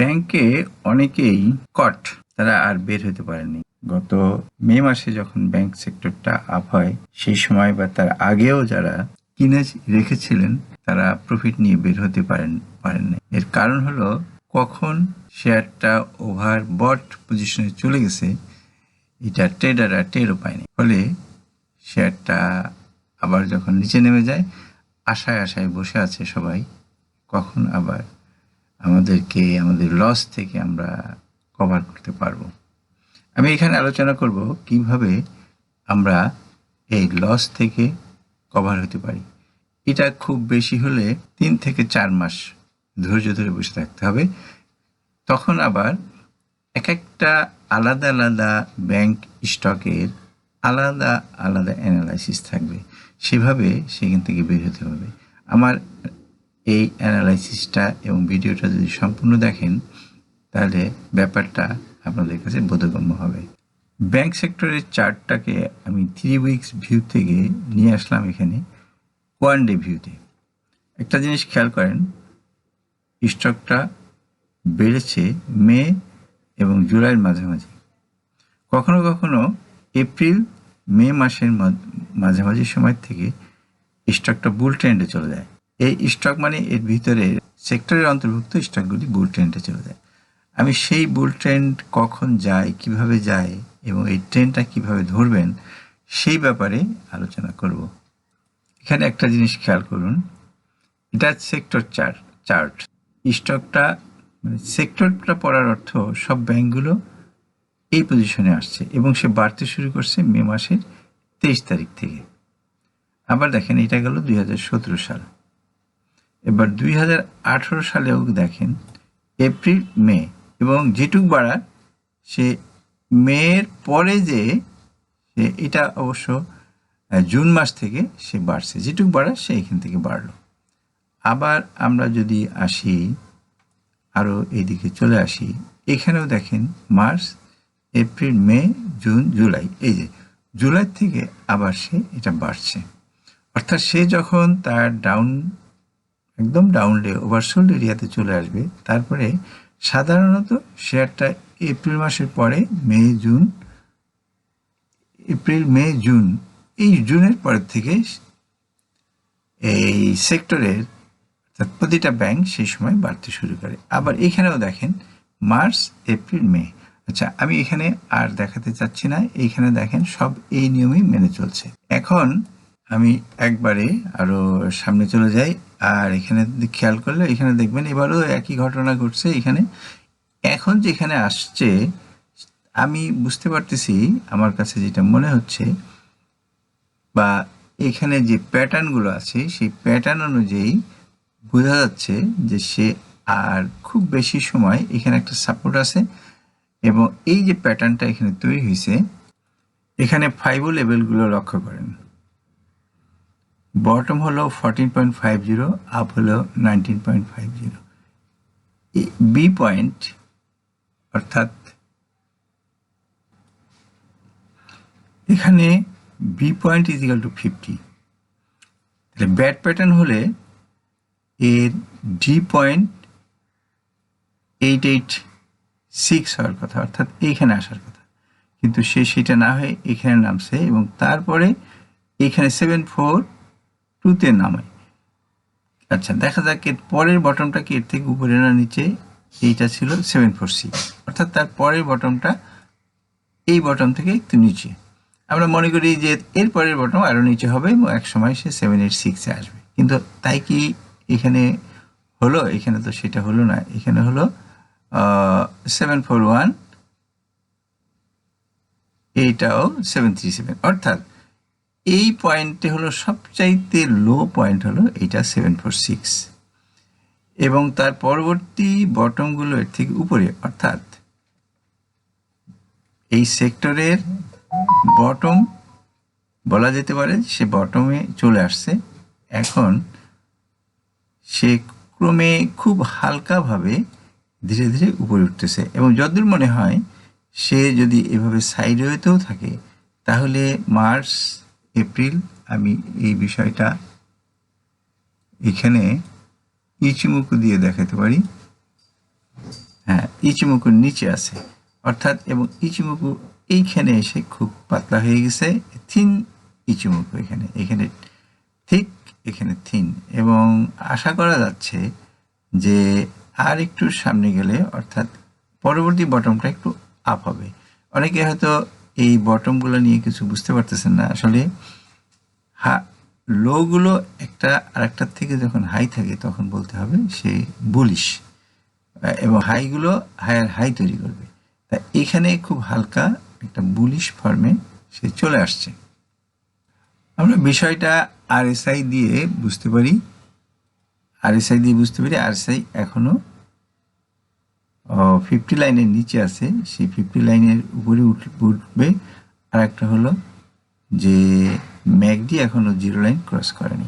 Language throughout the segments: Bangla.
ব্যাংকে অনেকেই কট, তারা আর বের হতে পারেনি। গত মে মাসে যখন ব্যাংক সেক্টরটা আপ হয়, সেই সময় বা তার আগেও যারা কিনে রেখেছিলেন, তারা প্রফিট নিয়ে বের হতে পারেন, পারেননি। এর কারণ হলো, কখন শেয়ারটা ওভার বট পজিশনে চলে গেছে, এটা ট্রেডাররা টেরও পায়নি। ফলে শেয়ারটা আবার যখন নিচে নেমে যায়, আশায় আশায় বসে আছে সবাই, কখন আবার আমাদেরকে, আমাদের লস থেকে আমরা কভার করতে পারব। আমি এখানে আলোচনা করব কীভাবে আমরা এই লস থেকে কভার হতে পারি। এটা খুব বেশি হলে তিন থেকে চার মাস ধৈর্য ধরে বসে থাকতে হবে। তখন আবার এক একটা আলাদা আলাদা ব্যাংক স্টকের আলাদা আলাদা অ্যানালাইসিস থাকবে। সেভাবে সেখান থেকে বের হতে হবে। আমার এই অ্যানালাইসিসটা এবং ভিডিওটা যদি সম্পূর্ণ দেখেন, তাহলে ব্যাপারটা আপনাদের কাছে বোধগম্য হবে। ব্যাংক সেক্টরের চার্টটাকে আমি থ্রি উইকস ভিউ থেকে নিয়ে আসলাম এখানে ওয়ান ডে ভিউতে একটা জিনিস খেয়াল করেন, স্টকটা বেড়েছে মে এবং জুলাইয়ের মাঝামাঝি। কখনো কখনো এপ্রিল, মে মাসের মাঝামাঝি সময় থেকে স্টকটা বুল ট্রেন্ডে চলে যায়। এই স্টক মানে এর ভিতরে সেক্টরের অন্তর্ভুক্ত স্টকগুলি বুল ট্রেন্ডে চলে যায়। আমি সেই বুল ট্রেন্ড কখন যায়, কীভাবে যায় এবং এই ট্রেন্ডটা কীভাবে ধরবেন, সেই ব্যাপারে আলোচনা করব। এখানে একটা জিনিস খেয়াল করুন, এটা সেক্টর চার্ট চার্ট স্টকটা মানে সেক্টরটা পড়ার অর্থ সব ব্যাংকগুলো এই পজিশনে আসছে এবং সে বাড়তে শুরু করছে মে মাসের তেইশ তারিখ থেকে। আবার দেখেন এটা গেল দুই হাজার সতেরো সাল। এবার দুই হাজার আঠারো সালেও দেখেন, এপ্রিল, মে এবং যেটুক বাড়া, সে মেয়ের পরে যে সে, এটা অবশ্য জুন মাস থেকে সে বাড়ছে। যেটুক বাড়া, সে এখান থেকে বাড়লো। আবার আমরা যদি আসি আরও এইদিকে চলে আসি, এখানেও দেখেন, March, April, May, June, July, এই যে, জুলাই থেকে আবার সে এটা বাড়ছে। অর্থাৎ সে যখন তার ডাউন একদম ডাউন ডাউনলে ওভারসোল্ড এরিয়াতে চলে আসবে। তারপরে সাধারণত শেয়ারটা এপ্রিল মাসের পরে May June April May June এই জুনের পরের থেকে এই সেক্টরের প্রতিটা ব্যাংক সেই সময় বাড়তে শুরু করে। আবার এখানেও দেখেন মার্চ এপ্রিল মে আচ্ছা আমি এখানে আর দেখাতে চাচ্ছি না, এইখানে দেখেন সব এই নিয়মেই মেনে চলছে। এখন আমি একবারে আরও সামনে চলে যাই, আর এখানে খেয়াল করলে এখানে দেখবেন এবারও একই ঘটনা ঘটছে। এখানে এখন যেখানে আসছে, আমি বুঝতে পারতেছি আমার কাছে যেটা মনে হচ্ছে, বা এখানে যে প্যাটার্নগুলো আছে, সেই প্যাটার্ন অনুযায়ী বোঝা যাচ্ছে যে সে আর খুব বেশি সময় এখানে একটা সাপোর্ট আছে, এবং এই যে প্যাটার্নটা এখানে তৈরি হয়েছে, এখানে ফাইভ লেভেলগুলো লক্ষ্য করেন। বটম হলো fourteen point five zero up হলো nineteen point five zero B point অর্থাৎ এখানে B point is equal to fifty তাহলে ব্যাড প্যাটার্ন হলে এর D point eight eight six হওয়ার কথা, অর্থাৎ এইখানে আসার কথা। কিন্তু সে সেটা না হয়ে এখানে নামছে এবং তারপরে এখানে সেভেন ফোর টুতে নামে। আচ্ছা দেখা যাক এর পরের বটমটা কি? এর থেকে উপরে না নিচে? এইটা ছিল সেভেন ফোর সিক্স অর্থাৎ তার পরের বটমটা এই বটম থেকে একটু নিচে। আমরা মনে করি যে এর পরের বটম আরও নিচে হবে এবং এক সময় সে সেভেন এইট সিক্সে আসবে। কিন্তু তাই কি এখানে হলো? এখানে তো সেটা হলো না। এখানে হলো সেভেন ফোর ওয়ান এইটাও সেভেন থ্রি সেভেন অর্থাৎ এই পয়েন্টে হলো সবচাইতে লো পয়েন্ট হলো এইটা সেভেন ফোর সিক্স এবং তার পরবর্তী বটমগুলো এর থেকে উপরে, অর্থাৎ এই সেক্টরের বটম বলা যেতে পারে সে বটমে চলে আসছে। এখন সে ক্রমে খুব হালকাভাবে ধীরে ধীরে উপরে উঠতেছে এবং যতদূর মনে হয় সে যদি এভাবে সাইডওয়েতেও থাকে, তাহলে মার্চ এপ্রিল, আমি এই বিষয়টা এখানে ইচিমুকু দিয়ে দেখাতে পারি। হ্যাঁ ইচিমুকুর নিচে আছে। অর্থাৎ, এবং ইচিমুকু এইখানে এসে খুব পাতলা হয়ে গেছে। থিন ইচিমুকু এখানে এখানে ঠিক এখানে থিন এবং আশা করা যাচ্ছে যে আর একটু সামনে গেলে, অর্থাৎ পরবর্তী বটমটা একটু আপ হবে। অনেকে হয়তো এই বটমগুলো নিয়ে কিছু বুঝতে পারতেছেন না। আসলে হা লোগুলো একটা আরেকটার থেকে যখন হাই থাকে, তখন বলতে হবে সে বুলিশ এবং হাইগুলো হায়ার হাই তৈরি করবে। তা এখানে খুব হালকা একটা বুলিশ ফর্মে সে চলে আসছে। আমরা বিষয়টা আরএসআই দিয়ে বুঝতে পারি। আরএসআই দিয়ে বুঝতে পারি আরএসআই এখনও ফিফটি লাইনের নিচে আছে, সেই ফিফটি লাইনের উপরে উঠ- উঠবে। আর একটা হলো যে ম্যাকডি এখনও জিরো লাইন ক্রস করেনি।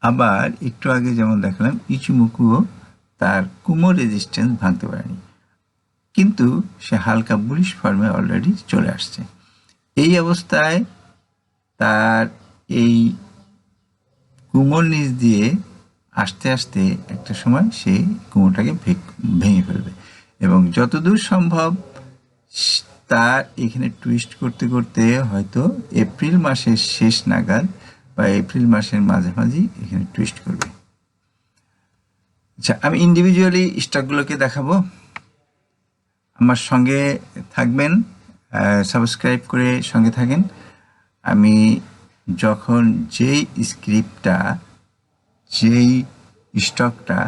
আবার একটু আগে যেমন দেখালাম, ইচুমুকুও তার কুমো রেজিস্ট্যান্স ভাঙতে পারেনি। কিন্তু সে হালকা বুলিশ ফর্মে অলরেডি চলে আসছে। এই অবস্থায় তার এই কুমোর নিচ দিয়ে আস্তে আস্তে একটা সময় সে কুমোরটাকে ভে- ভেঙে ফেলবে। এবং যতদূর সম্ভব তা এখানে টুইস্ট করতে করতে হয়তো এপ্রিল মাসের শেষ নাগাদ বা এপ্রিল মাসের মাঝামাঝি এখানে টুইস্ট করবে। আচ্ছা আমি ইন্ডিভিজুয়ালি স্টকগুলোকে দেখাবো। আমার সঙ্গে থাকবেন সাবস্ক্রাইব করে সঙ্গে থাকেন। আমি যখন যেই স্ক্রিপ্টটা যেই স্টকটা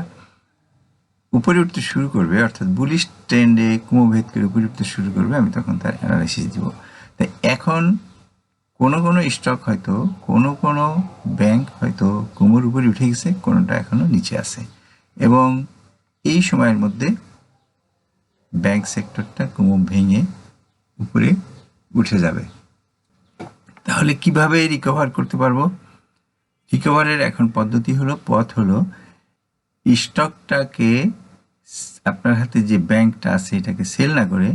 উপরে উঠতে শুরু করবে, অর্থাৎ বুলিশ ট্রেন্ডে কুমভেদ করে উপরে উঠতে শুরু করবে, আমি তখন তার অ্যানালাইসিস দিব। তাই এখন কোনো কোনো স্টক হয়তো, কোনো কোনো ব্যাংক হয়তো কুমোর উপরে উঠে গেছে, কোনোটা এখনও নিচে আছে। এবং এই সময়ের মধ্যে ব্যাংক সেক্টরটা কুমো ভেঙে উপরে উঠে যাবে। তাহলে কীভাবে রিকভার করতে পারব? রিকভারের এখন পদ্ধতি হলো, পথ হলো স্টকটাকে আপনার হাতে যে ব্যাংকটা আছে, এটাকে সেল না করে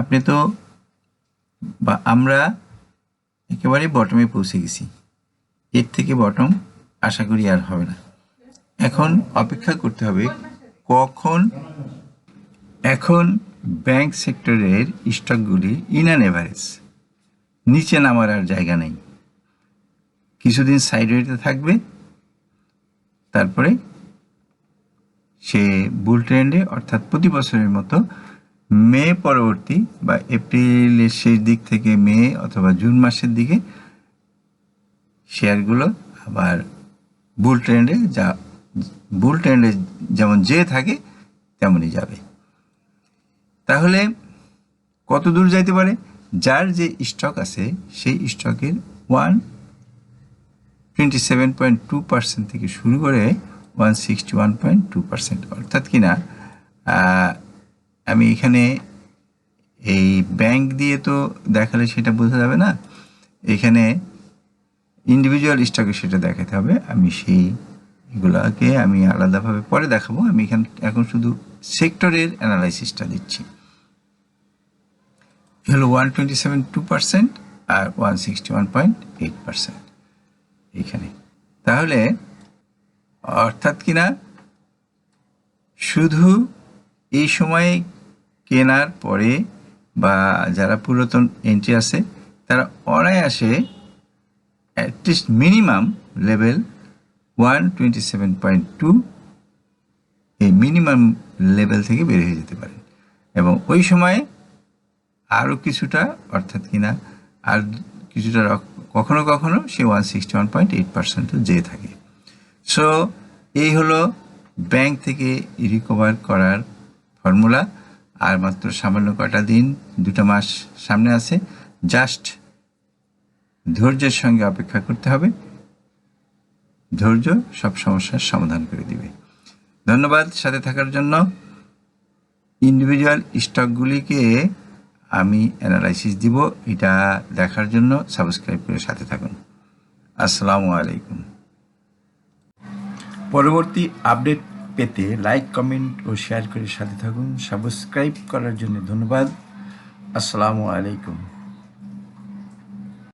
আপনি তো বা আমরা একেবারে বটমে পৌঁছে গেছি। এর থেকে বটম আশা করি আর হবে না। এখন অপেক্ষা করতে হবে কখন, এখন ব্যাংক সেক্টরের স্টকগুলি ইন অ্যান এভারেজ নিচে নামার আর জায়গা নেই। কিছুদিন সাইড সাইডওয়েতে থাকবে, তারপরে সে বুল ট্রেন্ডে অর্থাৎ প্রতি বছরের মতো মে পরবর্তী বা এপ্রিলের শেষ দিক থেকে মে অথবা জুন মাসের দিকে শেয়ারগুলো আবার বুল ট্রেন্ডে যা বুল ট্রেন্ডে যেমন যে থাকে, তেমনই যাবে। তাহলে কত দূর যাইতে পারে? যার যে স্টক আছে, সেই স্টকের one twenty seven point two percent থেকে শুরু করে one sixty one point two percent অর্থাৎ কিনা আহ, আমি এখানে এই ব্যাংক দিয়ে তো দেখালে সেটা বোঝা যাবে না। এখানে ইন্ডিভিজুয়াল স্টকে সেটা দেখাতে হবে। আমি সেই এগুলাকে আমি আলাদাভাবে পরে দেখাবো। আমি এখানে এখন শুধু সেক্টরের অ্যানালাইসিসটা দিচ্ছি। হলো one twenty seven two percent আর one sixty one point eight percent এখানে। তাহলে অর্থাৎ কিনা শুধু এই সময়ে কেনার পরে বা যারা পুরাতন এন্ট্রি আছে, তারা অনায়াসে at least minimum level one twenty seven point two এই মিনিমাম লেভেল থেকে বের হয়ে যেতে পারে এবং ওই সময়ে আরও কিছুটা, অর্থাৎ কিনা আর কিছুটা কখনো কখনো সে one sixty one point eight পার্সেন্টও যেয়ে থাকে। সো এই হলো ব্যাংক থেকে রিকভার করার ফর্মুলা আর মাত্র সামান্য কটা দিন, দুটো মাস সামনে আছে। জাস্ট ধৈর্যের সঙ্গে অপেক্ষা করতে হবে। ধৈর্য সব সমস্যার সমাধান করে দিবে। ধন্যবাদ সাথে থাকার জন্য। ইন্ডিভিজুয়াল স্টকগুলিকে আমি অ্যানালাইসিস দিব। এটা দেখার জন্য। সাবস্ক্রাইব করে সাথে থাকুন। আসসালামু আলাইকুম। পরবর্তী আপডেট পেতে লাইক, কমেন্ট ও শেয়ার করে সাথে থাকুন। সাবস্ক্রাইব করার জন্য ধন্যবাদ। আসসালামু আলাইকুম।